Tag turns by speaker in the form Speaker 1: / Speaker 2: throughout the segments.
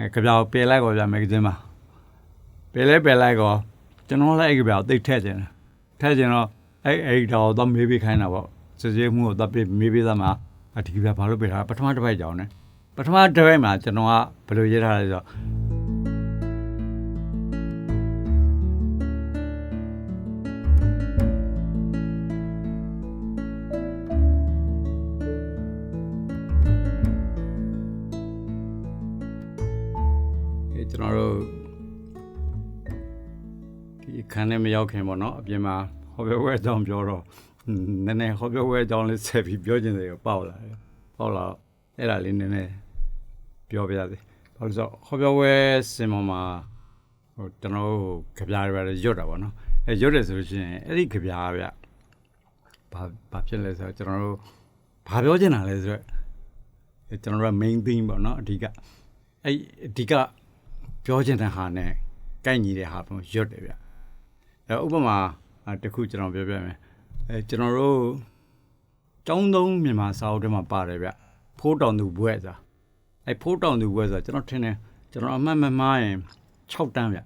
Speaker 1: အဲကြပြာပယ်လိုက်ကောဗျာမဂ္ဂဇင်းမှာပယ်လဲပယ်လိုက်ကောကျွန်တော်လည်းအဲ့ကြပြာတိတ်ထက်ကျင်တယ်ထက်ကျင်တော့အဲ့အဲ့တော့တော့မေးပြီးခိုင်းတာပေါ့စစ်စစ်မှုကိုတော့မေးပြီးသားမှာအဒီကြပြာဘာလို့ပယ်တာပထမတစ်ပိုက်ကြောင်တယ်ပထမတစ်ပိုက်မှာကျွန်တော်ကဘယ်လိုရေးထားလဲဆိုတော့ န်းထဲမရောက်ခင်ပေါ့နော်အပြင်မှာဟောပြောဝဲအကြောင်းပြောတော့နည်းနည်းဟောပြောဝဲအကြောင်းလေးဆက်ပြီးပြောချင်တယ်ကိုပေါက်လာတယ်ပေါက်လာတော့အဲ့ဒါလေးနည်းနည်းပြောပြရစီဘာလို့လဲဆိုတော့ဟောပြောဝဲစင်ပေါ်မှာဟိုကျွန်တော်တို့ကြပြားတွေပဲရွတ်တာပေါ့နော်အဲရွတ်တယ်ဆိုလို့ရှိရင်အဲ့ဒီကြပြားဗျဘာဘာဖြစ်လဲဆိုတော့ကျွန်တော်တို့ဘာပြောချင်တာလဲဆိုတော့အဲကျွန်တော်တို့က main theme ပေါ့နော်အဓိကအဲ့အဓိကပြောချင်တဲ့ဟာနဲ့ကိုက်ညီတဲ့ဟာပုံရွတ်တယ်ဗျ အဲဥပမာအဲတစ်ခုကျွန်တော်ပြောပြမယ်အဲကျွန်တော်တို့ကျောင်းသုံးမြန်မာစာအုပ်ထဲမှာပါတယ်ဗျဖိုးတောင်သူဘွဲ့စာအဲဖိုးတောင်သူဘွဲ့စာကျွန်တော်ထင်တယ်ကျွန်တော်အမှတ်မမှားရင်6တန်းဗျ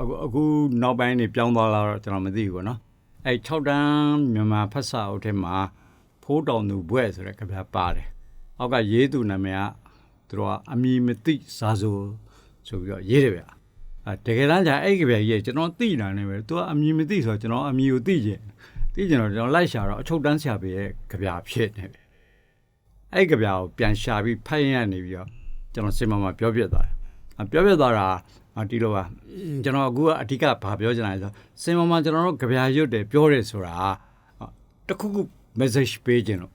Speaker 1: အခုအခုနောက်ပိုင်းနေပြောင်းသွားလာတော့ကျွန်တော်မသိဘူးပေါ့နော်အဲ6တန်းမြန်မာဖတ်စာအုပ်ထဲမှာဖိုးတောင်သူဘွဲ့ဆိုတဲ့ကဗျာပါတယ်အောက်ကရေးသူနာမည်ကသူတို့ကအမီမသိစာဆိုဆိုပြီးတော့ရေးတယ်ဗျအဲ တကယ်တမ်းကျအဲ့ကြဗျာကြီးကျွန်တော်သိတာနဲ့ပဲသူကအမီမသိဆိုတော့ကျွန်တော်အမီကိုသိကျင်သိကျင်တော့ကျွန်တော်လိုက်ရှာတော့အချုပ်တန်းဆရာပြရဲ့ကြဗျာဖြစ်နေတယ်အဲ့ကြဗျာကိုပြန်ရှာပြီးဖတ်ရင်ရနေပြီးတော့ကျွန်တော်စင်မမှာပြောပြသွားတယ်အပြောပြသွားတာအတီလိုပါကျွန်တော်အခုကအဓိကဘာပြောချင်တာလဲဆိုစင်မမှာကျွန်တော်တို့ကြဗျာရွတ်တယ်ပြောတယ်ဆိုတာတခုခု message ပေးခြင်းလို့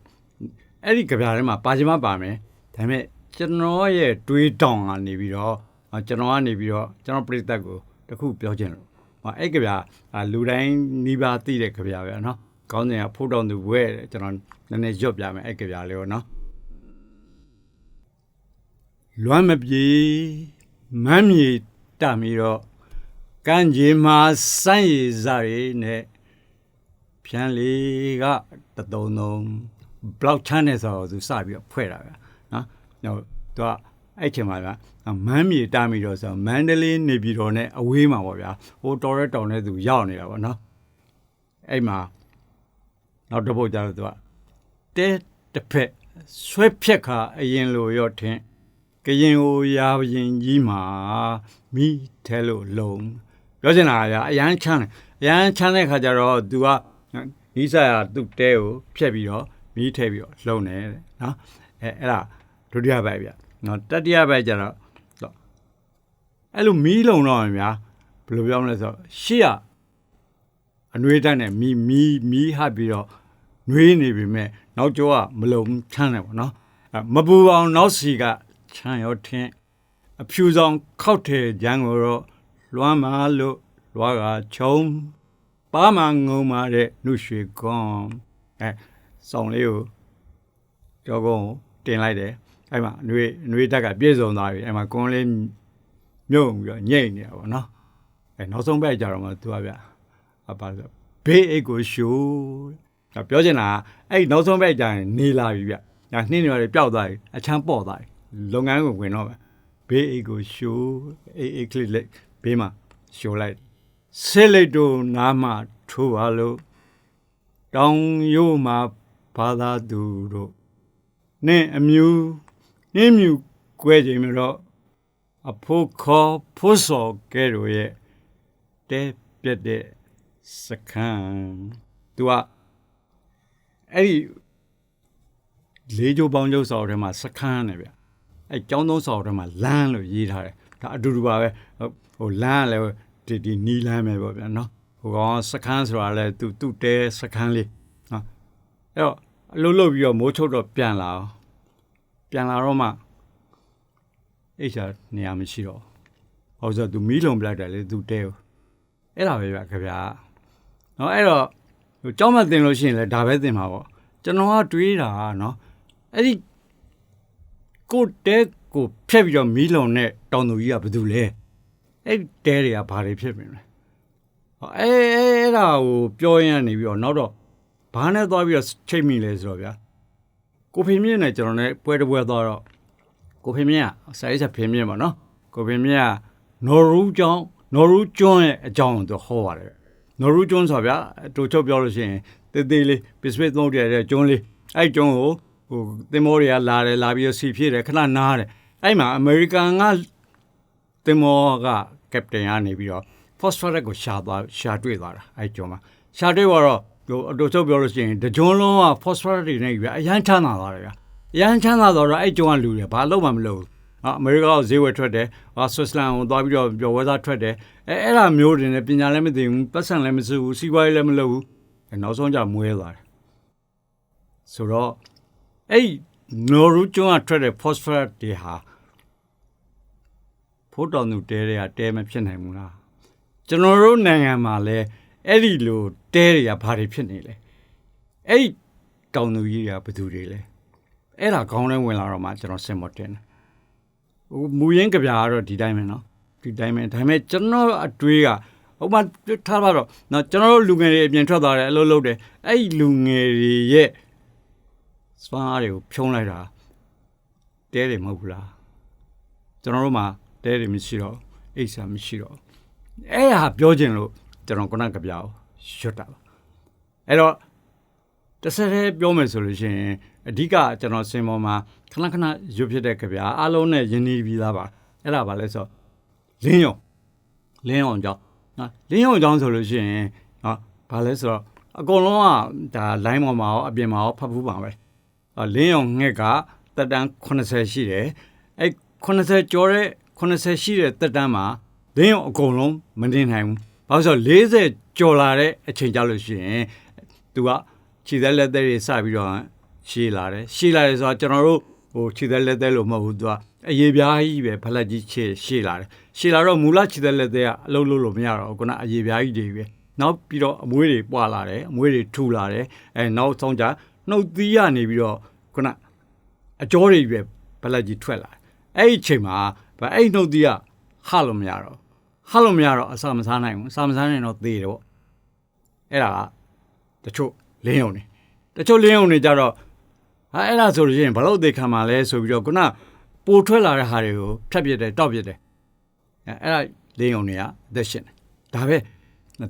Speaker 1: အဲ့ဒီကြဗျာထဲမှာပါချင်မှပါမယ်ဒါပေမဲ့ကျွန်တော်ရဲ့တွေးတောင်ကနေပြီးတော့ ကျွန်တော်ကနေပြီးတော့ကျွန်တော်ပြိသက်ကိုတခုပြောချင်လို့အဲ့ကြဗျာလူတိုင်းနီးပါးသိတဲ့ကြဗျာပဲနော်ကောင်းစဉ်ကဖိုးတောင်သူဘွဲကျွန်တော်နည်းနည်းရွတ်ပြမယ်အဲ့ကြဗျာလေးကိုနော်လွမ်းမပြေမမ်းမြေတမီတော့ကန့်ကြီးမှာစမ်းရည်စားရည်နဲ့ဖြန်းလေးကတသုံးသုံး block channel ဆိုတော့သူစပြီးတော့ဖွဲ့တာဗျာနော်ဟိုသူက အဲ့ချိန်မှာဗျာမမ်းမြေတာမီတော့ဆိုမန္တလေးနေပြည်တော်နဲ့အဝေးမှာပေါ့ဗျာဟိုတော်ရဲတောင်နဲ့သူရောက်နေတာပေါ့နော်အဲ့မှာနောက်တစ်ပုတ်ကြတော့သူကတဲတစ်ဖက်ဆွဲဖြက်ခါအရင်လိုရော့ထင်းကရင်ကိုရာရင်ကြီးမှာမိထဲလို့လုံပြောချင်တာကအရန်ချမ်းတယ်အရန်ချမ်းတဲ့ခါကျတော့သူကဤစားရသူ့တဲကိုဖြက်ပြီးတော့မိထဲပြီးတော့လုံနေတယ်နော်အဲအဲ့ဒါဒုတိယပိုက်ဗျ နော်တတိယပိုက်ကျတော့အဲ့လိုမီးလုံတော့မြာဘယ်လိုပြောမလဲဆိုတော့ရှေ့ကအနှွေးတန်းနဲ့မီမီမီးဟပ်ပြီးတော့နှွေးနေပြီမဲ့နောက်ကျောကမလုံချမ်းတယ်ပေါ့နော်မပူအောင်နောက်စီကချမ်းရောထင်းအဖြူဆောင်ခောက်တယ်ဂျန်ကိုတော့လွမ်းမာလို့လွားကချုံပါမငုံမာတဲ့နှုတ်ရွှေကွန်အဲဆောင်လေးကိုကြောကုန်းတင်လိုက်တယ် အဲ့မှာနှွေးနှွေးတက်ကပြည့်စုံသွားပြီအဲ့မှာကွန်လေးမြုပ်ပြီးတော့ညိတ်နေတာပေါ့နော်အဲနောက်ဆုံးပဲကြတော့မှသူကဗျအပါဆိုဘေးအိတ်ကိုရှိုးပြောချင်တာအဲ့နောက်ဆုံးပဲကြရင်နေလာပြီဗျညာနှင်းနေရတယ်ပျောက်သွားပြီအချမ်းပေါ့သွားပြီလုပ်ငန်းကိုဝင်တော့ပဲဘေးအိတ်ကိုရှိုးအိတ်အိတ်ကလစ်ဘေးမှာရှိုးလိုက်ဆဲလိုက်တို့နားမှာထိုးပါလို့တောင်ရိုးမှာဘာသာသူတို့နင့်အမျိုး နင်းမြူကွဲချိန်မှာတော့အဖို့ခေါ်ဖို့စော်ကဲတို့ရဲ့တဲပြက်တဲ့စခန်းသူကအဲ့ဒီလေးချိုးပေါင်းကျုပ်ဆော်ထဲမှာစခန်းနေဗျအဲ့ကျောင်းသုံးဆော်ထဲမှာလမ်းလို့ရေးထားတယ်ဒါအတူတူပါပဲဟိုလမ်းလည်းဒီဒီနီလမ်းပဲပေါ့ဗျာနော်ဟိုကောင်စခန်းဆိုတာလည်းသူသူ့တဲစခန်းလေးနော်အဲ့တော့အလုပ်လုပ်ပြီးတော့မိုးချုပ်တော့ပြန်လာအောင် ပြန်လာတော့မှအဲ့ချာနေရာမရှိတော့ဟောဆိုသူမီးလုံပလိုက်တယ်လေသူတဲကိုအဲ့ဒါပဲဗျခင်ဗျာနော်အဲ့တော့ဟိုကြောက်မတင်လို့ရှိရင်လည်းဒါပဲတင်မှာပေါ့ကျွန်တော်ကတွေးတာကနော်အဲ့ဒီကိုတဲကိုဖျက်ပြီးတော့မီးလုံနဲ့တောင်သူကြီးကဘာလုပ်လဲအဲ့တဲတွေကဘာတွေဖြစ်နေလဲအဲအဲ့ဒါကိုပြောရင်းနေပြီးတော့နောက်တော့ဘာနဲ့သွားပြီးတော့ချိန်မိလဲဆိုတော့ဗျာ ကိုဖေမြင့်နဲ့ကျွန်တော်နဲ့ပွဲတစ်ပွဲသွားတော့ကိုကိုဖေမြင့်ကစာရေးချက်ဖေမြင့်ပါနော်ကိုဖေမြင့်ကနော်ရူးကျောင်းနော်ရူးကျွန်းရဲ့အကြောင်းကိုသူဟောပါတယ်နော်ရူးကျွန်းဆိုဗျာတူချုပ်ပြောလို့ရှိရင်တေးသေးလေးပစ္စဖိတ်သုံးတရတဲ့ကျွန်းလေးအဲ့ကျွန်းကိုဟိုသင်္ဘောတွေကလာတယ်လာပြီးတော့စီဖြည့်တယ်ခဏနားတယ်အဲ့မှာအမေရိကန်ကသင်္ဘောကကပတိန်ကနေပြီးတော့ phosphorus ကိုရှာသွားရှာတွေ့သွားတာအဲ့ကျွန်းမှာရှာတွေ့သွားတော့ ဟိုအတူချုပ်ပြောလို့ရှိရင်တကျွန်းလုံးက phosphorus တွေနဲ့ပြီးအရန်ချမ်းသာသွားတယ်ဗျာအရန်ချမ်းသာတော့အဲ့ကျွန်းကလူတွေဘာလို့မှမလုပ်ဘူးအမေရိကန်ကဈေးဝယ်ထွက်တယ်ဟာဆွစ်ဇာလန်ကိုသွားပြီးတော့ပျော်ဝဲသားထွက်တယ်အဲအဲ့ဒါမျိုးတွေနဲ့ပညာလည်းမသိဘူးပတ်စံလည်းမစုဘူးစီးပွားရေးလည်းမလုပ်ဘူးနောက်ဆုံးကြမွေးသွားတယ်ဆိုတော့အဲ့နော်ရူကျွန်းကထွက်တဲ့ phosphorus တွေဟာဖို့တော်သူတဲတွေကတဲမဖြစ်နိုင်ဘူးလားကျွန်တော်တို့နိုင်ငံမှာလည်း အဲ့ဒီလိုတဲတွေကဘာတွေဖြစ်နေလဲအဲ့ဒီတောင်သူကြီးတွေကဘယ်သူတွေလဲအဲ့ဒါခေါင်းထဲဝင်လာတော့မှကျွန်တော်စင်မတင်တယ်ဟိုမူရင်းကြပြာကတော့ဒီတိုင်းပဲเนาะဒီတိုင်းပဲဒါပေမဲ့ကျွန်တော်အတွေးကဟိုမှထားပါတော့เนาะကျွန်တော်တို့လူငယ်တွေအပြင်ထွက်သွားတယ်အလုပ်လုပ်တယ်အဲ့ဒီလူငယ်တွေရဲ့စွမ်းအားတွေကိုဖြုံးလိုက်တာတဲတယ်မဟုတ်ဘူးလားကျွန်တော်တို့မှာတဲတယ်မရှိတော့အိတ်ဆာမရှိတော့အဲ့ဟာပြောခြင်းလို့ ကျွန်တော်ခုနကပြောရွတ်တာပါအဲ့တော့တစ်ဆက်တည်းပြောမယ်ဆိုလို့ရှိရင်အဓိကကျွန်တော်စင်ပေါ်မှာခဏခဏရွတ်ဖြစ်တဲ့ကြပြအားလုံးနဲ့ယဉ်နေပြီးသားပါအဲ့ဒါပါလဲဆိုလင်းယုံလင်းယုံကြောင့်နော်လင်းယုံကြောင့်ဆိုလို့ရှိရင်နော်ဘာလဲဆိုတော့အကုန်လုံးကဒါ line ပေါ်မှာရောအပြင်မှာရောဖတ်ဖူးပါပဲလင်းယုံငှက်ကတက်တန်း80ရှိတယ်အဲ့80ကျော်တဲ့80ရှိတဲ့တက်တန်းမှာလင်းယုံအကုန်လုံးမနေနိုင်ဘူး ဘာလို့ဆိုတော့40ကျော်လာတဲ့အချိန်ကြလို့ရှိရင်သူကခြေသက်လက်သက်တွေစပြီးတော့ရှည်လာတယ်ရှည်လာတယ်ဆိုတော့ကျွန်တော်တို့ဟိုခြေသက်လက်သက်လို့မဟုတ်ဘူးသူကအရေးပြားကြီးပဲဖလက်ကြီးခြေရှည်လာတယ်ရှည်လာတော့မူလခြေသက်လက်သက်ကအလုံးလို့လို့မရတော့ခုနအရေးပြားကြီးတွေပဲနောက်ပြီးတော့အမွေးတွေပွာလာတယ်အမွေးတွေထူလာတယ်အဲနောက်ဆုံးကြနှုတ်သီးရနေပြီးတော့ခုနအကျော်တွေပဲဖလက်ကြီးထွက်လာအဲ့ဒီအချိန်မှာဗအဲ့နှုတ်သီးကဟလို့မရတော့ ဟလို့မရတော့အစာမစားနိုင်ဘူးအစာမစားနိုင်တော့သေတယ်ပေါ့အဲ့ဒါကတချို့လင်းုံနေတချို့လင်းုံနေကြတော့ဟာအဲ့ဒါဆိုလို့ရှိရင်ဘလို့သေခံမှာလဲဆိုပြီးတော့ခုနပိုထွက်လာတဲ့ဟာတွေကိုဖြတ်ပြတယ်တောက်ပြတယ်အဲ့ဒါလင်းုံနေကအသက်ရှင်တယ်ဒါပဲ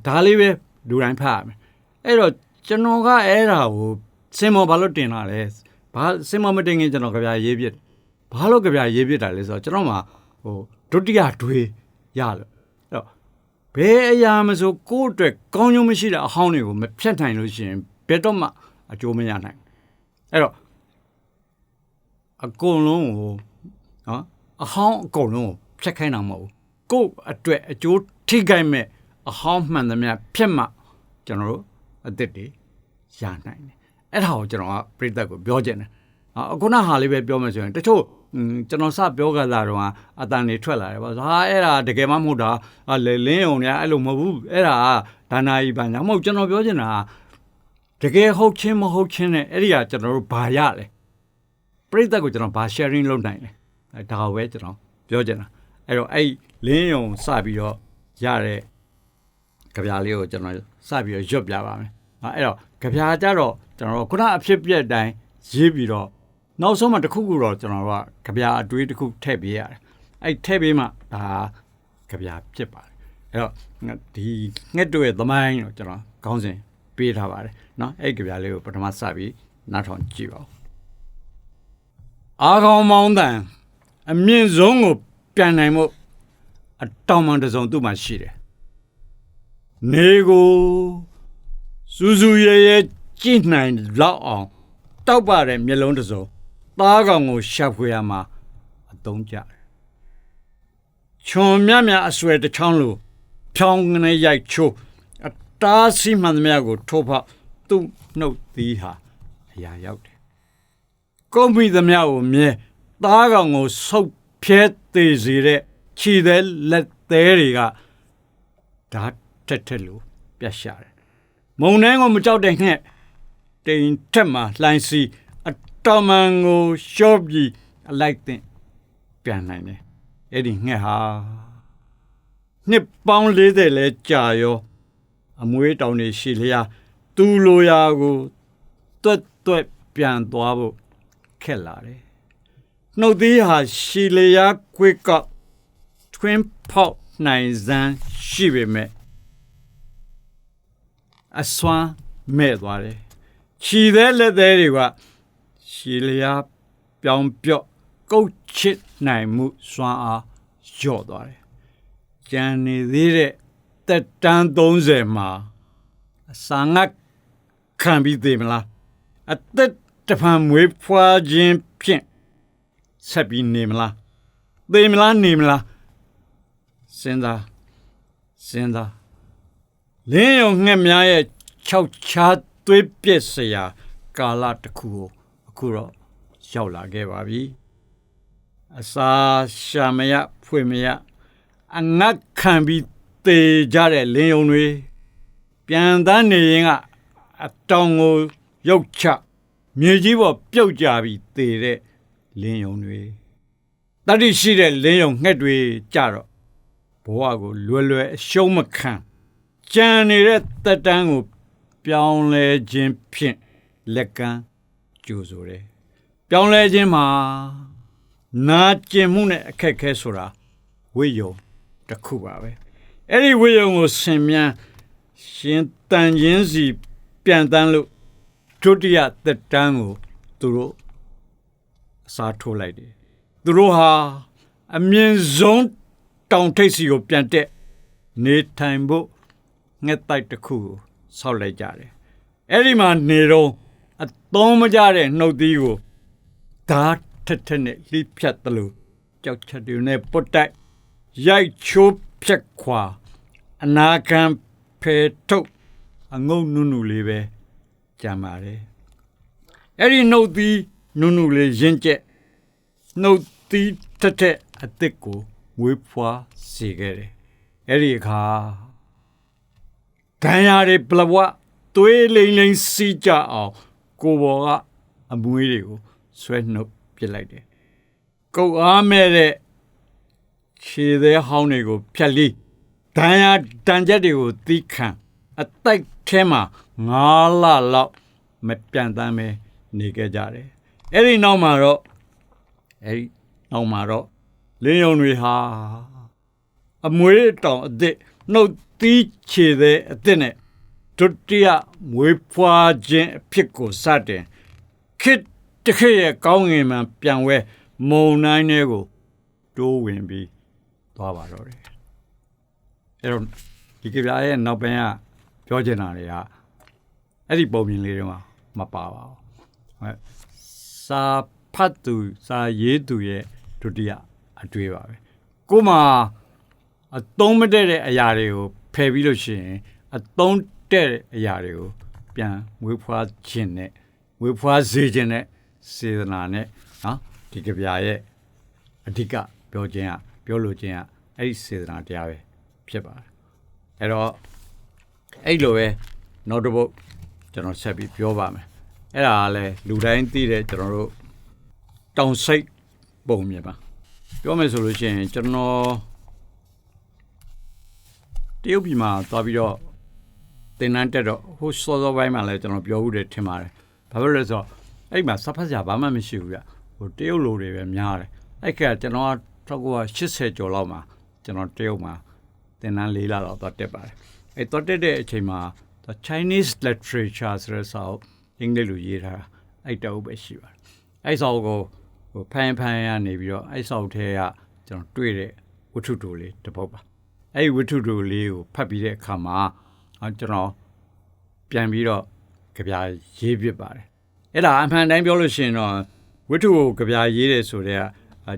Speaker 1: ဒါလေးပဲလူတိုင်းဖတ်ရမယ်အဲ့တော့ကျွန်တော်ကအဲ့ဒါကိုစင်မောဘာလို့တင်လာလဲဘာစင်မောမတင်ခင်ကျွန်တော်ကြပြရေးပြဘာလို့ကြပြရေးပြတာလဲဆိုတော့ကျွန်တော်မှာဟိုဒုတိယတွေးရလို့အဲ့တော့ ဘယ်အရာမဆိုကိုယ့်အတွက်ကောင်းကျိုးမရှိတဲ့အဟောင်းတွေကိုမဖြတ်နိုင်လို့ရှိရင်ဘယ်တော့မှအကျိုးမရနိုင်အဲ့တော့အကုန်လုံးကိုနော်အဟောင်းအကုန်လုံးကိုဖြတ်ခိုင်းတာမဟုတ်ဘူးကိုယ့်အတွက်အကျိုးထိခိုက်မဲ့အဟောင်းမှန်သမျှဖြတ်မှကျွန်တော်တို့အသက်တွေရနိုင်တယ်အဲ့ဒါကိုကျွန်တော်ကပြိသက်ကိုပြောချင်တယ်အခုနဟာလေးပဲပြောမယ်ဆိုရင်တချို့ ကျွန်တော်စပြောကြတာတော့အတန်တွေထွက်လာတယ်ပေါ့ဟာအဲ့ဒါတကယ်မှမဟုတ်တာလင်းုံညာအဲ့လိုမဟုတ်ဘူးအဲ့ဒါဒါနာကြီးပါညာမဟုတ်ကျွန်တော်ပြောချင်တာတကယ်ဟုတ်ချင်းမဟုတ်ချင်းနဲ့အဲ့ဒီကကျွန်တော်တို့ဘာရလဲပရိသတ်ကိုကျွန်တော်ဘာ sharing လုပ်နိုင်လဲဒါပဲကျွန်တော်ပြောချင်တာအဲ့တော့အဲ့လင်းုံစပြီးတော့ရတဲ့ကြပြားလေးကိုကျွန်တော်စပြီးတော့ရွတ်ပြပါမယ်အဲ့တော့ကြပြားကြတော့ကျွန်တော်ခုနအဖြစ်ပြက်တိုင်းရေးပြီးတော့ နောက်ဆုံးမှတစ်ခုခုတော့ကျွန်တော်တို့ကကြပြားအတွေးတစ်ခုထည့်ပေးရတယ်အဲ့ထည့်ပေးမှဒါကြပြားဖြစ်ပါတယ်အဲ့တော့ဒီငှက်တို့ရဲ့သမိုင်းတော့ကျွန်တော်ခေါင်းစဉ်ပေးထားပါတယ်เนาะအဲ့ကြပြားလေးကိုပထမစပြီးနားထောင်ကြည့်ပါဦးအာခေါင်မောင်းတန်အမြင့်ဆုံးကိုပြန်နိုင်မှုအတောင်မှန်တစ်စုံသူ့မှာရှိတယ်နေကိုစူးစူးရဲရဲကြည့်နိုင်လောက်အောင်တောက်ပါတဲ့မျက်လုံးတစ်စုံ သားကောင်ကိုရှာဖွေရမှာအသုံးကျတယ်ချွန်မြမြအဆွဲတစ်ချောင်းလိုဖြောင်းကနေရိုက်ချိုးအတားစီမှန်သမျှကိုထိုးဖောက်သူ့နှုတ်သီးဟာအရာရောက်တယ်ကုန်းမိသမျှကိုမြဲသားကောင်ကိုဆုပ်ဖြဲသေးစေတဲ့ခြေသေးလက်သေးတွေကဓာတ်ထက်ထက်လို့ပြတ်ရှာတယ်မုံနှဲကိုမကြောက်တဲ့ငှက်တိန်ထက်မှလှိုင်းစီ အတော်မန်ကိုရှော့ပြီးအလိုက်တဲ့ပြန်နိုင်တယ်အဲ့ဒီငှက်ဟာနှစ်ပေါင်း40လဲကြာရောအမွေးတောင်တွေရှိလျာသူ့လိုရာကိုတွတ်တွတ်ပြန်သွားဖို့ခက်လာတယ်နှုတ်သီးဟာရှီလျာကွေကထွင်းဖောက်နိုင်စမ်းရှိပေမဲ့အစွမ်းမဲ့သွားတယ်ခြီတဲ့လက်သေးတွေက ရှီလျာပြောင်းပြော့ကုတ်ချစ်နိုင်မှုစွမ်းအားလျော့သွားတယ်ကြံနေသေးတဲ့တက်တန်း30မှာအစာငတ်ခံပြီးသေးမလားအသက်တဖန်မွေးဖွားခြင်းဖြင့်ဆက်ပြီးနေမလားသေမလားနေမလားစဉ်းစားစဉ်းစားလင်းယုံငှက်များရဲ့ခြောက်ချားသွေးပြက်စရာကာလတစ်ခုကိုအ ခုတော့ရောက်လာခဲ့ပါပြီအစာရှာမရဖွေမရအငတ်ခံပြီးသေကြတဲ့လင်းယုံတွေပြန်တန်းနေရင်ကအတောင်ကိုရုတ်ချမြေကြီးပေါ်ပြုတ်ကြပြီးသေတဲ့လင်းယုံတွေတတိရှိတဲ့လင်းယုံငှက်တွေကြတော့ဘဝကိုလွယ်လွယ်အရှုံးမခံကြံနေတဲ့တက်တန်းကို ပြောင်းလဲခြင်းဖြင့်လက်ကမ်း ကြိုဆိုတယ်ပြောင်းလဲခြင်းမှာနာကျင်မှုနဲ့အခက်ခဲဆိုတာဝိယုံတစ်ခုပါပဲအဲ့ဒီဝိယုံကိုဆင်မြန်းရှင်တန်ချင်းစီပြန်တန်းလို့ဒုတိယသက်တမ်းကိုသူတို့အစားထိုးလိုက်တယ်သူတို့ဟာအမြင့်ဆုံးတောင်ထိပ်စီကိုပြန်တက်နေထိုင်ဖို့ငှက်တိုက်တစ်ခုကိုဆောက်လိုက်ကြတယ်အဲ့ဒီမှာနေတော့ အသုံးမကြတဲ့နှုတ်သီးကိုဓာတ်ထက်ထက်နဲ့လှိဖြတ်တယ်လို့ကြောက်ချက်တွေနဲ့ပုတ်တိုက်ရိုက်ချိုးဖြက်ခွာအနာခံဖယ်ထုတ်အငုံနုနုလေးပဲကြံပါတယ်အဲ့ဒီနှုတ်သီးနုနုလေးရင့်ကျက်နှုတ်သီးထက်ထက်အစ်စ်ကိုဝေးဖွာစေခဲ့တယ်အဲ့ဒီအခါဒဏ်ရာတွေပလဝသွေးလိမ့်လိမ့်စီးကြအောင် ကိုဘော်ကအမွေးတွေကိုဆွဲနှုတ်ပစ်လိုက်တယ်ကုတ်အားမဲ့တဲ့ခြေသေးဟောင်းတွေကိုဖြတ်လီဒဏ်ရာတန်ချက်တွေကိုတီးခံအတိုက်ထဲမှာငါးလလောက်မပြန်တမ်းပဲနေခဲ့ကြတယ်အဲ့ဒီနောက်မှာတော့အဲ့ဒီနောက်မှာတော့လင်းယုံတွေဟာအမွေးတောင်အစ်စ်နှုတ်သီးခြေတဲ့အစ်စ်နဲ့ ဒုတိယမွေးဖွားခြင်းအဖြစ်ကိုစတင်ခစ်တခေရဲ့ကောင်းငင်မှပြန်ဝဲမုံနိုင်တွေကိုတိုးဝင်ပြီးသွားပါတော့တယ်အဲ့တော့ဒီကပြားရဲ့နောက်ပိုင်းကပြောချင်တာတွေကအဲ့ဒီပုံမြင်လေးတွေမှာမပါပါဘူးဟုတ်စာဖတ်သူစာရေးသူရဲ့ဒုတိယအတွေ့ပါပဲကိုမှအသုံးမတည့်တဲ့အရာတွေကိုဖယ်ပြီးလို့ရှိရင်အသုံး တဲ့တဲ့အရာတွေကိုပြန်ဝေဖွားခြင်းနဲ့ဝေဖွားစေခြင်းနဲ့စေတနာနဲ့နော်ဒီကဗျာရဲ့အဓိကပြောခြင်းကပြောလို့ခြင်းကအဲ့ဒီစေတနာတရားပဲဖြစ်ပါတယ်အဲ့တော့အဲ့လိုပဲနောက်တစ်ပုတ်ကျွန်တော်ဆက်ပြီးပြောပါမယ်အဲ့ဒါကလည်းလူတိုင်းသိတဲ့ကျွန်တော်တို့တောင်စိတ်ပုံမြင်ပါပြောမယ်ဆိုလို့ရှိရင်ကျွန်တော်တရုတ်ပြည်မှာသွားပြီးတော့ တင်နန်းတက်တော့ဟိုစောစောပိုင်းမှာလည်းကျွန်တော်ပြောဦးတယ်ထင်ပါတယ်ဘာဖြစ်လဲဆိုတော့အဲ့မှာစဖတ်စရာဘာမှမရှိဘူးဗျဟိုတရုတ်လိုတွေပဲများတယ်အဲ့ကကျွန်တော်1980ကျော်လောက်မှာကျွန်တော်တရုတ်မှာတင်နန်းလေးလာတော့သွားတက်ပါတယ်အဲ့သွားတက်တဲ့အချိန်မှာ Chinese literature ဆိုတဲ့စာအုပ်အင်္ဂလိပ်လိုရေးထားတာအဲ့တအုပ်ပဲရှိပါတယ်အဲ့စာအုပ်ကိုဟိုဖန်ဖန်ရနေပြီးတော့အဲ့စာအုပ်ထဲကကျွန်တော်တွေ့တဲ့ဝတ္ထုတိုလေးတစ်ပုဒ်ပါအဲ့ဒီဝတ္ထုတိုလေးကိုဖတ်ပြီးတဲ့အခါမှာ ကျွန်တော်ပြန်ပြီးတော့ကြပြရေးပြပါတယ်အဲ့ဒါအမှန်တိုင်းပြောလို့ရှိရင်တော့ဝတ္ထုကိုကြပြရေးတယ်ဆိုတော့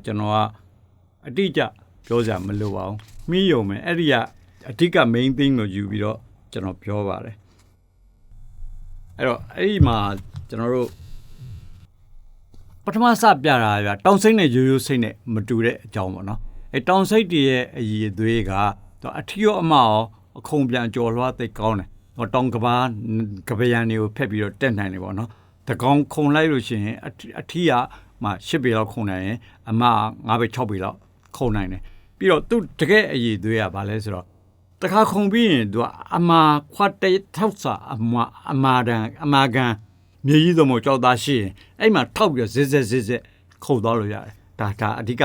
Speaker 1: ကျွန်တော်ကအတိအကျပြောစရာမလိုပါဘူးမိယုံမယ်အဲ့ဒီကအဓိက main thing ကိုယူပြီးတော့ကျွန်တော်ပြောပါတယ်အဲ့တော့အဲ့ဒီမှာကျွန်တော်တို့ပထမစပြတာကတောင်စိတ်နဲ့ရိုးရိုးစိတ်နဲ့မတူတဲ့အကြောင်းပေါ့နော်အဲတောင်စိတ်တည်းရဲ့အည်အသွေးကအထီရောအမရော အခုံပြန်ကြော်လွှားသိကောင်းတယ်ဟောတောင်ကဘာကပယံတွေကိုဖက်ပြီးတော့တက်နိုင်တယ်ပေါ့နော်တကောင်ခုံလိုက်လို့ရှိရင်အထီကမှ၈ပေလောက်ခုံနိုင်ရင်အမ9ပေ6ပေလောက်ခုံနိုင်တယ်ပြီးတော့သူတကယ်အည်သွေးကဘာလဲဆိုတော့တခါခုံပြီးရင်သူကအမာခွတ်တဲ့ထောက်စာအမအမာတန်အမာကန်မြေကြီးသမုံကြောက်သားရှိရင်အဲ့မှာထောက်ပြီးဇက်ဇက်ဇက်ဇက်ခုတ်သွားလို့ရတယ်ဒါဒါအဓိက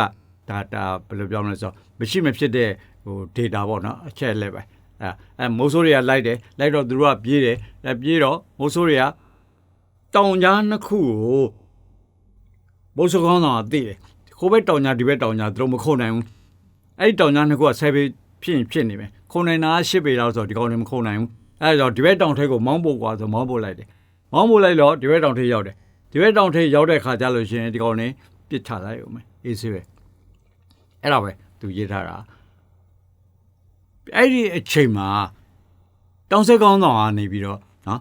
Speaker 1: ဒါဒါဘယ်လိုပြောမလဲဆိုတော့မရှိမဖြစ်တဲ့ဟို data ပေါ့နော်အချက်လက်ပဲ အဲအဲမိုးဆိုးတွေကလိုက်တယ်လိုက်တော့သူတို့ကပြေးတယ်အဲပြေးတော့မိုးဆိုးတွေကတောင်ကြားနှစ်ခုကိုမိုးဆိုးကောင်းဆောင်ကသိတယ်ခိုးဘက်တောင်ကြားဒီဘက်တောင်ကြားသူတို့မခုန်နိုင်ဘူးအဲ့ဒီတောင်ကြားနှစ်ခုကဆယ်ပေဖြစ်ရင်ဖြစ်နေမယ်ခုန်နိုင်တာရှစ်ပေလောက်ဆိုတော့ဒီကောင်တွေမခုန်နိုင်ဘူးအဲဒါကြောင့်ဒီဘက်တောင်ထိပ်ကိုမောင်းပို့ကွာဆိုမောင်းပို့လိုက်တယ်မောင်းပို့လိုက်တော့ဒီဘက်တောင်ထိပ်ရောက်တယ်ဒီဘက်တောင်ထိပ်ရောက်တဲ့ခါကျလို့ရှိရင်ဒီကောင်တွေပြစ်ချလိုက်အောင်မယ်အေးစေးပဲအဲ့ဒါပဲသူရေးထားတာ အဲ့ဒီအချိန်မှာတောင်ဆက်ကောင်းဆောင်ကနေပြီးတော့နော်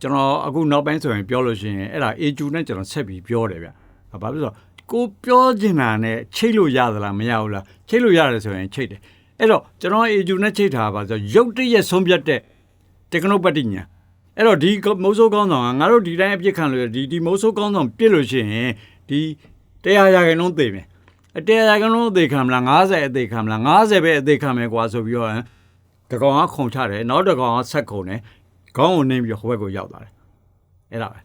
Speaker 1: ကျွန်တော်အခုနောက်ပိုင်းဆိုရင်ပြောလို့ရှိရင်အဲ့ဒါအေဂျူနဲ့ကျွန်တော်ဆက်ပြီးပြောတယ်ဗျ။ဘာဖြစ်လို့ကိုပြောချင်တာနဲ့ချိတ်လို့ရသလားမရဘူးလားချိတ်လို့ရတယ်ဆိုရင်ချိတ်တယ်အဲ့တော့ကျွန်တော်အေဂျူနဲ့ချိတ်ထားပါဆိုရုပ်တရက်ဆုံးဖြတ်တဲ့ techno ပတ္တိညာအဲ့တော့ဒီမိုးဆိုးကောင်းဆောင်ကငါတို့ဒီတိုင်းအပြစ်ခံလို့ဒီဒီမိုးဆိုးကောင်းဆောင်ပြစ်လို့ရှိရင်ဒီတရားရာခိုင်နှုန်းသိမယ် အတရားရာခိုင်နှုန်းအသေးခံမလား90အသေးခံမလား90ပဲအသေးခံမယ်ကွာဆိုပြီးတော့တကောင်ကခုံချတယ်နောက်တကောင်ကဆက်ခုံတယ်ခေါင်းကိုနှင်းပြီးဟိုဘက်ကိုရောက်သွားတယ်အဲ့ဒါပဲ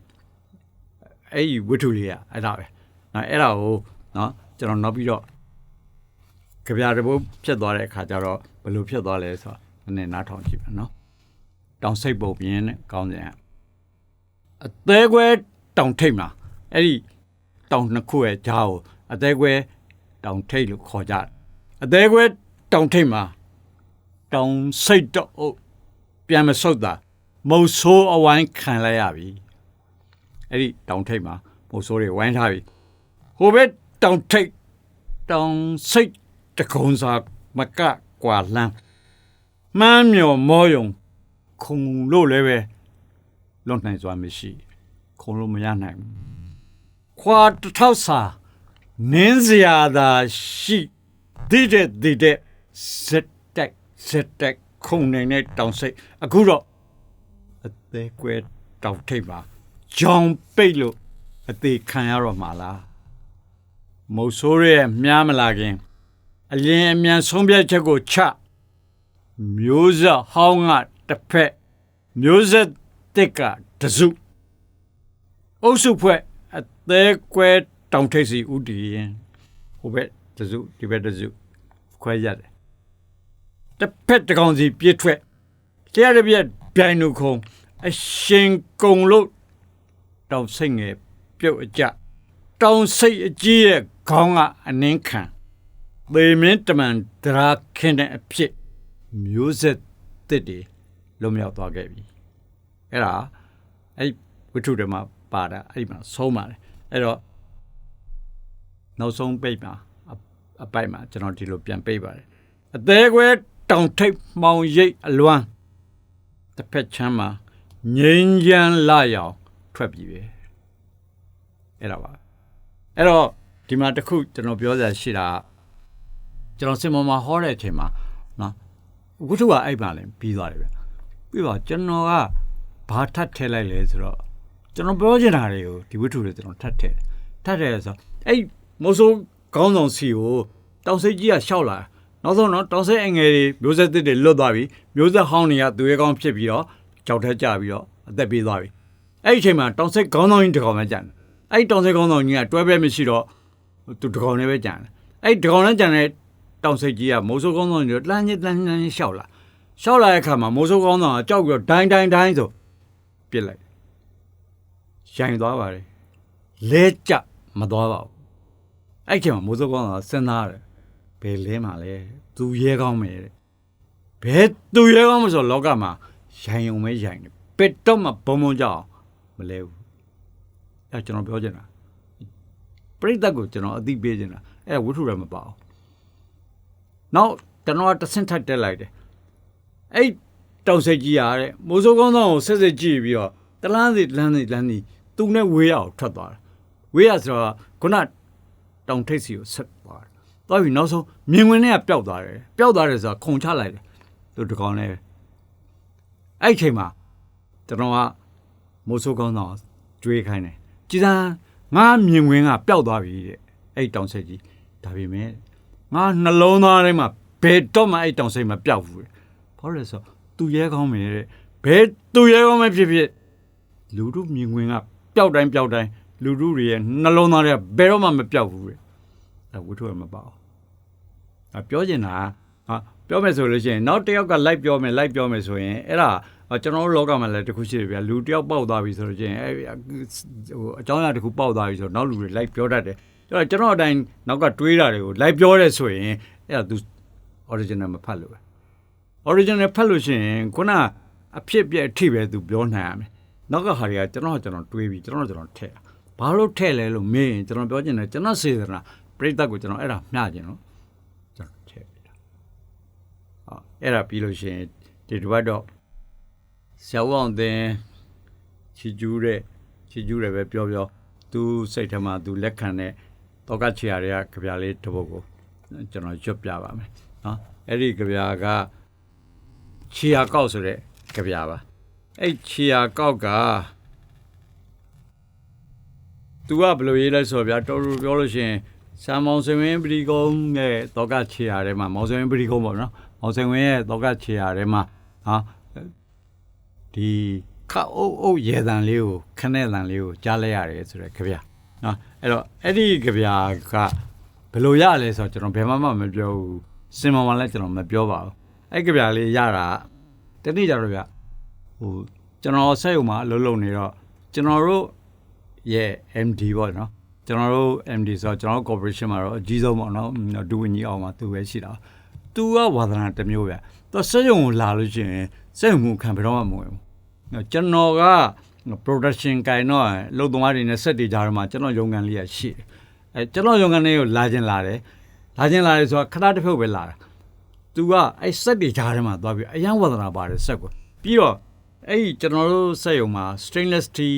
Speaker 1: အဲ့ဒီဝတ္ထုလေးကအဲ့ဒါပဲနော်အဲ့ဒါကိုနော်ကျွန်တော်နောက်ပြီးတော့ကြပြတဘိုးဖြစ်သွားတဲ့အခါကျတော့ဘယ်လိုဖြစ်သွားလဲဆိုတော့နည်းနည်းနားထောင်ကြည့်ပါနော်တောင်စိတ်ပုံပြင်းနဲ့ကောင်းစင်အသေးခွဲတောင်ထိတ်မှာအဲ့ဒီတောင်နှစ်ခုရဲ့ဂျားကိုအသေးခွဲ တောင်ထိတ်လို့ခေါ်ကြတယ်အသေးခွဲတောင်ထိတ်မှာတောင်စိတ်တော့ပြန်မဆုတ်တာမုတ်ဆိုးအဝိုင်းခံလိုက်ရပြီအဲ့ဒီတောင်ထိတ်မှာမုတ်ဆိုးတွေဝိုင်းထားပြီဟိုဘက်တောင်ထိတ်တောင်စိတ်တကုံစာမကကွာလန်းမှမ်းမြော်မောယုံခုံလို့လည်းပဲလွတ်နိုင်စွာမရှိခုံလို့မရနိုင်ဘူးခွာတစ်ထောက်စာ နင်းစရာသာရှိဒီတဲ့ဒီတဲ့ဇက်တက်ဇက်တက်ခုံနေတဲ့တောင်စိတ်အခုတော့အသေးကွဲတောင်ထိပ်ပါဂျောင်ပိတ်လို့အသေးခံရတော့မှာလားမုတ်ဆိုးရဲ့မြားမလာခင်အလင်းအမြန်ဆုံးဖြတ်ချက်ကိုချမျိုးဆက်ဟောင်းကတစ်ဖက်မျိုးဆက်တစ်ကတစုအုပ်စုဖွဲ့အသေးကွဲ တောင်ထိပ်စီဥတီရင်ဟိုဘက်တစုဒီဘက်တစုခွဲရတယ်တစ်ဖက်တစ်ကောင်စီပြည့်ထွက်တရားတစ်ပြက်ပြိုင်လူခုံအရှင်ကုံလို့တောင်စိတ်ငယ်ပြုတ်အကြတောင်စိတ်အကြီးရဲ့ခေါင်းကအနှင်းခံသေမင်းတမန်ဒရာခင်းတဲ့အဖြစ်မျိုးဆက်တစ်တွေလွတ်မြောက်သွားခဲ့ပြီအဲ့ဒါအဲ့ဝိထုတွေမှာပါတာအဲ့မှာဆုံးပါတယ်အဲ့တော့ နောက်ဆုံးပိတ်မှာအပိုက်မှာကျွန်တော်ဒီလိုပြန်ပိတ်ပါတယ်အသေးခွဲတောင်ထိပ်မှောင်ရိပ်အလွမ်းတစ်ဖက်ချမ်းမှာငိမ့်ချမ်းလာရောင်ထွက်ပြီပဲအဲ့ဒါပါအဲ့တော့ဒီမှာတစ်ခုကျွန်တော်ပြောစရာရှိတာကျွန်တော်စင်မောမှာဟောတဲ့အချိန်မှာနော်ဝိထုကအဲ့ပါလဲပြီးသွားတယ်ဗျပြီးတော့ကျွန်တော်ကဘာထပ်ထည့်လိုက်လဲဆိုတော့ကျွန်တော်ပြောချင်တာတွေကိုဒီဝိထုတွေကျွန်တော်ထပ်ထည့်ထပ်ထည့်ဆိုအဲ့ မိုးဆိုးခေါင်းဆောင်စီကိုတောင်စိတ်ကြီးကရှောက်လာနောက်ဆုံးတော့တောင်စိတ်အငယ်တွေမျိုးဆက်တစ်တွေလွတ်သွားပြီမျိုးဆက်ဟောင်းတွေကသူရဲကောင်းဖြစ်ပြီးတော့ကြောက်ထက်ကြပြီးတော့အသက်ပေးသွားပြီအဲ့ဒီအချိန်မှာတောင်စိတ်ခေါင်းဆောင်ကြီးတစ်ကောင်ပဲကြံတယ်အဲ့တောင်စိတ်ခေါင်းဆောင်ကြီးကတွဲပဲမရှိတော့သူတစ်ကောင်နဲ့ပဲကြံတယ်အဲ့ဒီတစ်ကောင်နဲ့ကြံတဲ့တောင်စိတ်ကြီးကမိုးဆိုးခေါင်းဆောင်ကြီးလှမ်းညစ်လှမ်းညစ်ရှောက်လာရှောက်လာတဲ့အခါမှာမိုးဆိုးခေါင်းဆောင်ကကြောက်ပြီးတော့ဒိုင်းဒိုင်းဒိုင်းဆိုပြစ်လိုက်ရိုင်သွားပါတယ်လဲကြမသွားပါဘူး အဲ့ချိန်မှာမိုးစိုးကောင်းကစဉ်းစားတယ်ဘယ်လဲမှာလဲသူရဲကောင်းမယ်တဲ့ဘယ်သူရဲကောင်းမဆိုလောကမှာရိုင်ုံမဲရိုင်တယ်ပက်တော့မှဘုံဘုံကြောက်မလဲဘူးအဲ့ကျွန်တော်ပြောချင်တာပြိတ္တကိုကျွန်တော်အသိပေးချင်တာအဲ့ဝိထုရမပါဘူးနောက်ကျွန်တော်တဆင့်ထပ်တက်လိုက်တယ်အဲ့တောင်စိတ်ကြီးရတဲ့မိုးစိုးကောင်းဆောင်ကိုဆက်ဆက်ကြည့်ပြီးတော့တလန်းစီလန်းစီလန်းစီသူနဲ့ဝေးရအောင်ထွက်သွားတယ်ဝေးရဆိုတော့ခုန တောင်ထိပ်စီကိုဆက်သွားတယ်သွားပြီးနောက်ဆုံးမြင်ဝင်နဲ့ကပျောက်သွားတယ်ပျောက်သွားတယ်ဆိုတော့ခုံချလိုက်တယ်သူတကောင်နဲ့အဲ့ချိန်မှာကျွန်တော်ကမိုးဆိုးကောင်းဆောင်ကျွေးခိုင်းတယ်ကြည်စမ်းငါမြင်ဝင်ကပျောက်သွားပြီတဲ့အဲ့တောင်ဆက်ကြီးဒါပေမဲ့ငါနှလုံးသားထဲမှာဘယ်တော့မှအဲ့တောင်စိတ်မပျောက်ဘူးဘာလို့လဲဆိုတော့သူရဲကောင်းမယ်တဲ့ဘယ်သူရဲကောင်းမယ်ဖြစ်ဖြစ်လူတို့မြင်ဝင်ကပျောက်တိုင်းပျောက်တိုင်း လူတို့တွေရဲ့နှလုံးသားတွေကဘယ်တော့မှမပျောက်ဘူးတဲ့အဲဝိထုရမပေါ့အပြောချင်တာဟာပြောမယ်ဆိုလို့ရှိရင်နောက်တစ်ယောက်က live ပြောမယ် live ပြောမယ်ဆိုရင်အဲ့ဒါကျွန်တော်တို့လောကမှာလည်းတခုရှိတယ်ဗျာလူတစ်ယောက်ပေါက်သွားပြီဆိုလို့ရှိရင်အဲဟိုအကြောင်းအရာတစ်ခုပေါက်သွားပြီဆိုတော့နောက်လူတွေ live ပြောတတ်တယ်ကျွန်တော်ကျွန်တော်အတိုင်းနောက်ကတွေးတာတွေကို live ပြောရဲဆိုရင်အဲ့ဒါ तू original မဖတ်လို့ပဲ original ဖတ်လို့ရှိရင်ခုနအဖြစ်ပြက်အထိပဲ तू ပြောနိုင်ရမယ်နောက်ကဟာတွေကကျွန်တော်ကျွန်တော်တွေးပြီးကျွန်တော်ကျွန်တော်ထည့် ဘာလို့ထည့်လဲလို့မေးရင်ကျွန်တော်ပြောချင်တယ်ကျွန်တော်စေတနာပြိတ္တကိုကျွန်တော်အဲ့ဒါမျှကျင်တော့ကျွန်တော်ထည့်ပြတာဟောအဲ့ဒါပြီးလို့ရှိရင်ဒီတစ်ပတ်တော့ဆရာဦးအောင်တင်ချီကျူးတဲ့ချီကျူးတယ်ပဲပြောပြောသူစိတ်ထဲမှာသူလက်ခံတဲ့တောကချီရတွေကကြပြလေးတစ်ပုဒ်ကိုကျွန်တော်ရွတ်ပြပါမယ်နော်အဲ့ဒီကြပြကချီယာကောက်ဆိုတဲ့ကြပြပါအဲ့ချီယာကောက်က तू ကဘယ်လိုရေးလဲဆိုတော့ဗျာတော်တော်ပြောလို့ရှိရင်ဆာမောင်စင်ဝင်းပရိကုံးရဲ့တောကချေရထဲမှာမောင်စင်ဝင်းပရိကုံးပေါ့နော်မောင်စင်ဝင်းရဲ့တောကချေရထဲမှာဟာဒီခအုပ်အုပ်ရေတန်လေးကိုခနဲ့တန်လေးကိုကြားလိုက်ရတယ်ဆိုတော့ကြဗျာနော်အဲ့တော့အဲ့ဒီကြဗျာကဘယ်လိုရလဲဆိုတော့ကျွန်တော်ဘယ်မှမမပြောဘူးစင်မောင်မှလည်းကျွန်တော်မပြောပါဘူးအဲ့ကြဗျာလေးရတာတနေ့ကြတော့ဗျဟိုကျွန်တော်ဆက်ရုံမှာအလုပ်လုပ်နေတော့ကျွန်တော်တို့ ရဲ့ MD ပေါ့နော်ကျွန်တော်တို့ MD ဆိုတော့ကျွန်တော်တို့ corporation မှာတော့အကြီးဆုံးပေါ့နော်ဒူဝင်းကြီးအောင်မှာသူပဲရှိတာသူကဝါသနာတစ်မျိုးဗျသူစက်ရုံကိုလာလို့ရှိရင်စက်ရုံမှုခံဘယ်တော့မှမဝင်ဘူးကျွန်တော်က production ကင်တော့လုံသမားတွေနဲ့စက်တွေကြားမှာကျွန်တော်ရုံကန်လေးရရှိတယ်အဲကျွန်တော်ရုံကန်လေးကိုလာခြင်းလာတယ်လာခြင်းလာတယ်ဆိုတော့ခဏတစ်ဖြုတ်ပဲလာတာသူကအဲစက်တွေကြားထဲမှာသွားပြီးအယံဝါသနာပါတယ်စက်ကိုပြီးတော့အဲ့ကျွန်တော်တို့စက်ရုံမှာ stainless steel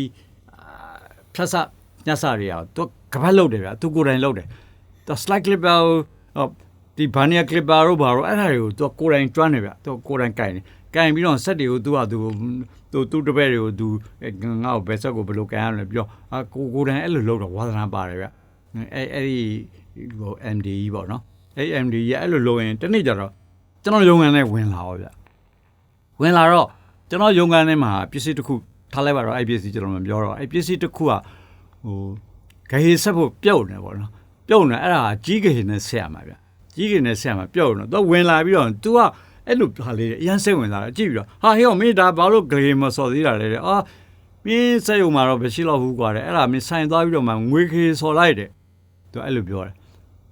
Speaker 1: ဖြတ်စညက်စတွေอ่ะသူကပတ်လုပ်တယ်ဗျာသူကိုယ်တိုင်လုပ်တယ်သူ slide clipper ဟိုဒီ vernier clipper တို့ဘာလို့အဲ့ဒါတွေကိုသူကိုယ်တိုင်ကျွမ်းတယ်ဗျာသူကိုယ်တိုင်ကင်တယ်ကင်ပြီးတော့ဆက်တွေကိုသူကသူသူသူတပည့်တွေကိုသူငါ့ကိုဘယ်ဆက်ကိုဘယ်လိုကင်ရမလဲပြောအကိုကိုယ်တိုင်အဲ့လိုလုပ်တော့ဝါသနာပါတယ်ဗျအဲ့အဲ့ဒီဟို MD ပေါ့နော်အဲ့ MD ရဲ့အဲ့လိုလုပ်ရင်တနေ့ကျတော့ကျွန်တော်ရုံငန်းနဲ့ဝင်လာတော့ဗျဝင်လာတော့ကျွန်တော်ရုံငန်းထဲမှာပစ္စည်းတစ်ခု ထားလိုက်ပါတော့အဲ့ပစ္စည်းကျွန်တော်မပြောတော့အဲ့ပစ္စည်းတစ်ခုကဟိုဂဟေဆက်ဖို့ပြုတ်နေပေါ့နော်ပြုတ်နေအဲ့ဒါကြီးဂဟေနဲ့ဆက်ရမှာဗျကြီးဂဟေနဲ့ဆက်ရမှာပြုတ်နေတော့ဝင်လာပြီးတော့ तू ကအဲ့လိုဟာလေးအရန်စိတ်ဝင်စားတယ်ကြည့်ပြီးတော့ဟာဟေ့မင်းဒါဘာလို့ဂဟေမစော်သေးတာလဲအာမင်းစက်ရုံမှာတော့မရှိတော့ဘူးကွာတဲ့အဲ့ဒါမင်းဆိုင်သွားပြီးတော့မှငွေခေစော်လိုက်တယ် तू အဲ့လိုပြောတယ်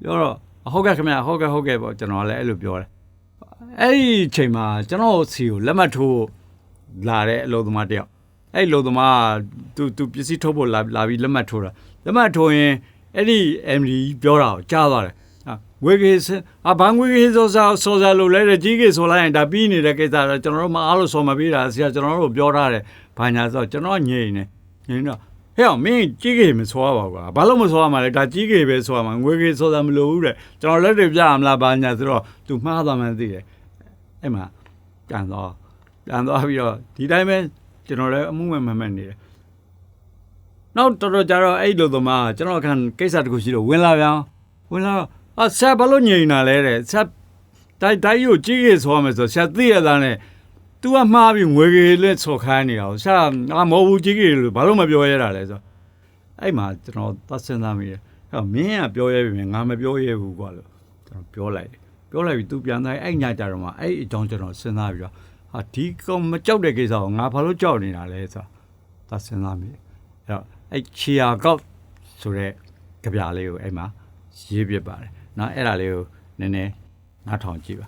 Speaker 1: ပြောတော့ဟုတ်ကဲ့ခင်ဗျဟုတ်ကဲ့ဟုတ်ကဲ့ပေါ့ကျွန်တော်လည်းအဲ့လိုပြောတယ်အဲ့ဒီအချိန်မှာကျွန်တော်စီကိုလက်မှတ်ထိုးလာတဲ့အလုပ်သမားတယောက် အဲ့လိုသမားသူသူပစ္စည်းထုတ်ဖို့လာလာပြီးလက်မှတ်ထိုးတာလက်မှတ်ထိုးရင်အဲ့ဒီ MD ပြောတာကိုကြားသွားတယ်ငွေကြီးအဘာငွေကြီးစောစားစောစားလို့လဲကြီးကြီးဆိုလိုက်ရင်ဒါပြီးနေတဲ့ကိစ္စတော့ကျွန်တော်တို့မအားလို့စောမပေးတာဆရာကျွန်တော်တို့ပြောထားတယ်ဘာညာဆိုကျွန်တော်ညိနေညင်တော့ဟဲ့မင်းကြီးကြီးမစောရပါဘူးကွာဘာလို့မစောရမှာလဲဒါကြီးကြီးပဲစောရမှာငွေကြီးစောစားမလို့ဘူးတဲ့ကျွန်တော်လက်တွေပြရမလားဘာညာဆိုတော့ तू မှားသွားမှန်းသိတယ်အဲ့မှာပြန်တော့ပြန်သွားပြီးတော့ဒီတိုင်းပဲ ကျွန်တော်လည်းအမှုမဲ့မမှတ်နေတယ်နောက်တော်တော်ကြာတော့အဲ့လိုသမားကျွန်တော်ခံကိစ္စတခုရှိတော့ဝင်လာပြန်ဝင်လာအဆက်ဘာလို့ညင်လာလဲတဲ့ဆက်တိုက်တိုက်ကိုကြီးကြီးဆိုရမယ်ဆိုဆက်သိရတာနဲ့ तू ကမှားပြီးငွေကြီးလက်ဆော်ခိုင်းနေတာကိုဆက်အာမဟုတ်ဘူးကြီးကြီးလို့ဘာလို့မပြောရတာလဲဆိုအဲ့မှာကျွန်တော်သတ်စဉ်းစားမိတယ်ဟောမင်းကပြောရဲပြီငါမပြောရဲဘူးကွာလို့ကျွန်တော်ပြောလိုက်တယ်ပြောလိုက်ပြီး तू ပြန်သွားအဲ့ညကြတော့မှအဲ့အကြောင်းကျွန်တော်စဉ်းစားပြီးတော့ ဟာဒီကောင်မကြောက်တဲ့ကိစ္စကိုငါဘာလို့ကြောက်နေတာလဲဆိုတာစဉ်းစားမိအဲ့တော့အဲ့ချီယာကောက်ဆိုတဲ့ကြပြလေးကိုအဲ့မှာရေးပြပါတယ်နော်အဲ့ဒါလေးကိုနည်းနည်းနားထောင်ကြည့်ပါ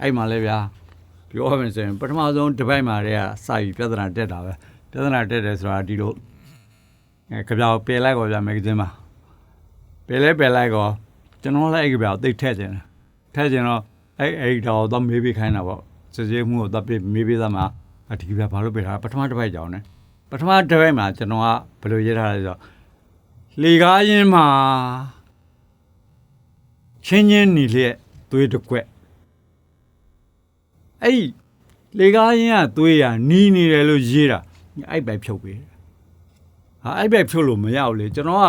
Speaker 1: အဲ့မှာလည်းဗျာပြောရမယ်ဆိုရင်ပထမဆုံးဒီဘက်မှာတည်းကစာယူပြဿနာတက်တာပဲပြဿနာတက်တယ်ဆိုတာဒီလိုအဲကြပြကိုပယ်လိုက်ကောဗျာမဂ္ဂဇင်းမှာပယ်လဲပယ်လိုက်ကောကျွန်တော်လည်းအဲ့ကြပြကိုသိထည့်ခြင်းတယ်ထည့်ခြင်းတော့ အဲ့အဲ့တော့တော့မေးပြီးခိုင်းတာပေါ့စစ်စစ်မှုကိုတော့ပြေးမေးပြီးသားမှာအဒီပြဘာလို့ပြေးတာပထမတစ်ပိုက်ကြောင်ねပထမတစ်ပိုက်မှာကျွန်တော်ကဘယ်လိုရေးထားလဲဆိုတော့လေကားရင်မှာချင်းချင်းနီလျက်သွေးတစ်ကွက်အဲ့လေကားရင်ကသွေးရနီးနေတယ်လို့ရေးတာအဲ့ပဲဖြုတ်ပေးတယ်ဟာအဲ့ပဲဖြုတ်လို့မရဘူးလေကျွန်တော်က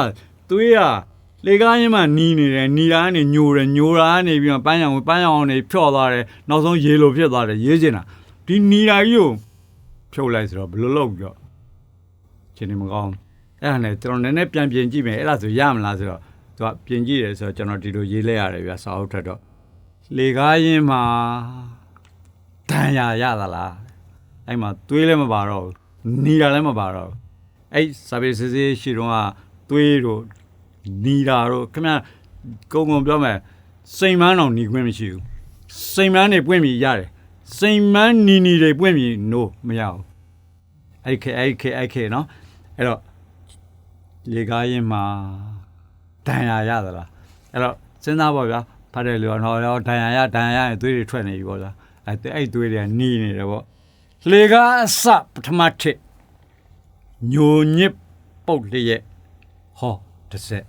Speaker 1: သွေးရ လေကားရင်မှနီးနေတယ်နီတာကနေညိုတယ်ညိုတာကနေပြီးတော့ပန်းရောင်ပန်းရောင်နေဖြော့သွားတယ်နောက်ဆုံးရေလိုဖြစ်သွားတယ်ရေးချင်တာဒီနီတာကြီးကိုဖြုတ်လိုက်ဆိုတော့ဘယ်လိုလုပ်ပြီးတော့ချင်းနေမကောင်းအဲ့ဒါနဲ့ကျွန်တော်နည်းနည်းပြန်ပြင်ကြည့်မယ်အဲ့ဒါဆိုရမလားဆိုတော့သူကပြင်ကြည့်တယ်ဆိုတော့ကျွန်တော်ဒီလိုရေးလိုက်ရတယ်ဗျာစာအုပ်ထက်တော့လေကားရင်မှာတန်ရာရသလားအဲ့မှာသွေးလည်းမပါတော့ဘူးနီတာလည်းမပါတော့ဘူးအဲ့စာပေစစ်စစ်ရှိတော့ကသွေးတို့ နီတာတို့ခင်ဗျကုံကုံပြောမယ်စိန်မန်းအောင်ညီခွင့်မရှိဘူးစိန်မန်းနေပွင့်ပြီးရတယ်စိန်မန်းနီနီတွေပွင့်ပြီး no မရဘူးအဲ့ခေအဲ့ခေအဲ့ခေနော်အဲ့တော့လေကားရင်မှာဒဏ်ရာရသလားအဲ့တော့စဉ်းစားပါဗျာဖတ်တယ်လို့တော့ဒဏ်ရာရဒဏ်ရာရရင်သွေးတွေထွက်နေပြီပေါ့လားအဲ့အဲ့သွေးတွေကနီးနေတယ်ပေါ့လေကားအစပထမထစ်ညိုညစ်ပုတ်လျက်ဟောတစ်ဆက်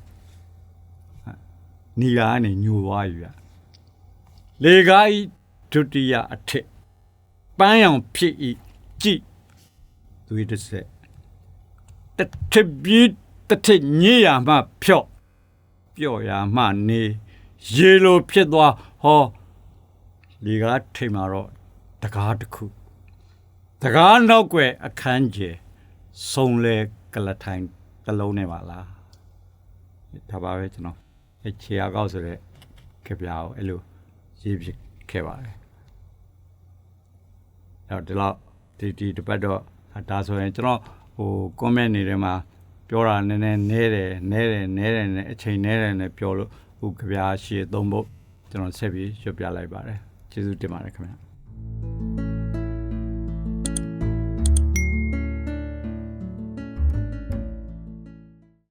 Speaker 1: နီလာကနေညိုသွားပြီဗျလေကားဤဒုတိယအထစ်ပန်းရောင်ဖြစ်ဤကြည်သွေးတစ်ဆက်တစ်ထစ်ပြီးတစ်ထစ်ညေ့ရမှဖြော့ပြော့ရမှနေရေလိုဖြစ်သွားဟောဒီကထိတ်မှာတော့တကားတစ်ခုတကားနောက်ွယ်အခန်းကျယ်ဆုံလေကလထိုင်တစ်လုံးနဲ့ပါလားဒါပါပဲကျွန်တော် အချေအကောက်ဆိုတဲ့ကြပြာကိုအဲ့လိုရေးဖြစ်ခဲ့ပါတယ်အဲ့တော့ဒီလောက်ဒီဒီတစ်ပတ်တော့ဒါဆိုရင်ကျွန်တော်ဟို comment နေထဲမှာပြောတာနည်းနည်းနဲတယ်နဲတယ်နဲတယ်နဲ့အချိန်နဲတယ်နဲ့ပြောလို့ဟိုကြပြားရှည်သုံးဖို့ကျွန်တော်ဆက်ပြီးရွတ်ပြလိုက်ပါတယ်ကျေးဇူးတင်ပါတယ်ခင်ဗျာ